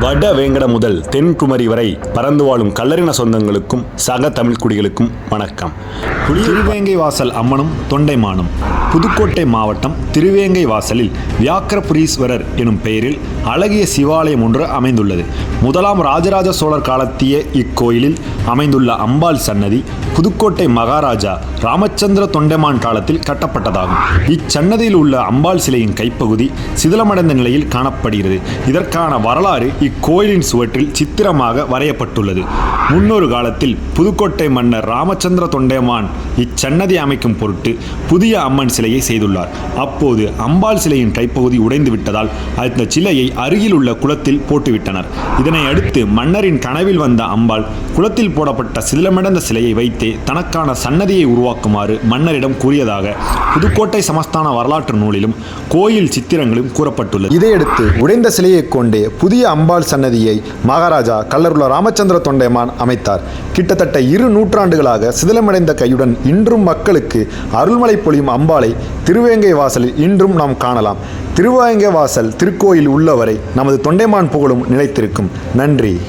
வட வேங்கட முதல் தென்குமரி வரை பறந்து வாழும் கல்லறின சொந்தங்களுக்கும் சக தமிழ் குடிகளுக்கும் வணக்கம். திருவேங்கை வாசல் அம்மனும் தொண்டைமானும். புதுக்கோட்டை மாவட்டம் திருவேங்கை வாசலில் வியாக்கிரபுரீஸ்வரர் எனும் பெயரில் அழகிய சிவாலயம் ஒன்று அமைந்துள்ளது. முதலாம் ராஜராஜ சோழர் காலத்திய இக்கோயிலில் அமைந்துள்ள அம்பாள் சன்னதி புதுக்கோட்டை மகாராஜா ராமச்சந்திர தொண்டைமான் காலத்தில் கட்டப்பட்டதாகும். இச்சன்னதியில் உள்ள அம்பாள் சிலையின் கைப்பகுதி சிதிலமடைந்த நிலையில் காணப்படுகிறது. இதற்கான வரலாறு இக்கோயிலின் சுவற்றில் சித்திரமாக வரையப்பட்டுள்ளது. முன்னொரு காலத்தில் புதுக்கோட்டை மன்னர் ராமச்சந்திர தொண்டைமான் இச்சன்னதி அமைக்கும் பொருட்டு புதிய அம்மன் சிலையை செய்துள்ளார். அப்போது அம்பாள் சிலையின் கைப்பகுதி உடைந்து விட்டதால் அந்த சிலையை அருகில் உள்ள குளத்தில் போட்டுவிட்டனர். இதனை அடுத்து மன்னரின் கனவில் வந்த அம்பாள் குளத்தில் போடப்பட்ட சிதிலமடைந்த சிலையை வைத்தே தனக்கான சன்னதியை உருவாக்குமாறு மன்னரிடம் கூறியதாக புதுக்கோட்டை சமஸ்தான வரலாற்று நூலிலும் கோயில் சித்திரங்களும் கூறப்பட்டுள்ளது. இதையடுத்து உடைந்த சிலையை கொண்டே புதிய அம்பாள் சன்னதியை மகாராஜா கல்லருள ராமச்சந்திர தொண்டைமான் அமைத்தார். கிட்டத்தட்ட இரு நூற்றாண்டுகளாக சிதிலமடைந்த கையுடன் இன்றும் மக்களுக்கு அருள்மலை பொழியும் அம்பாளை திருவேங்கை வாசலில் இன்றும் நாம் காணலாம். திருவேங்கை வாசல் திருக்கோயில் உள்ளவரை நமது தொண்டைமான் புகழும் நிலைத்திருக்கும். நன்றி.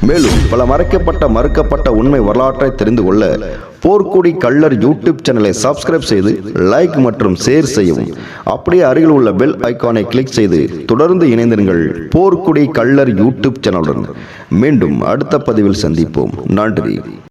மேலும் பல மறைக்கப்பட்ட மறுக்கப்பட்ட உண்மை வரலாற்றை தெரிந்து கொள்ள போர்க்குடி கள்ளர் யூடியூப் சேனலை சப்ஸ்கிரைப் செய்து லைக் மற்றும் ஷேர் செய்யவும். அப்படியே அருகில் உள்ள பெல் ஐகானை கிளிக் செய்து தொடர்ந்து இணைந்திருங்கள் போர்க்குடி கள்ளர் யூடியூப் சேனலுடன். மீண்டும் அடுத்த பதிவில் சந்திப்போம். நன்றி.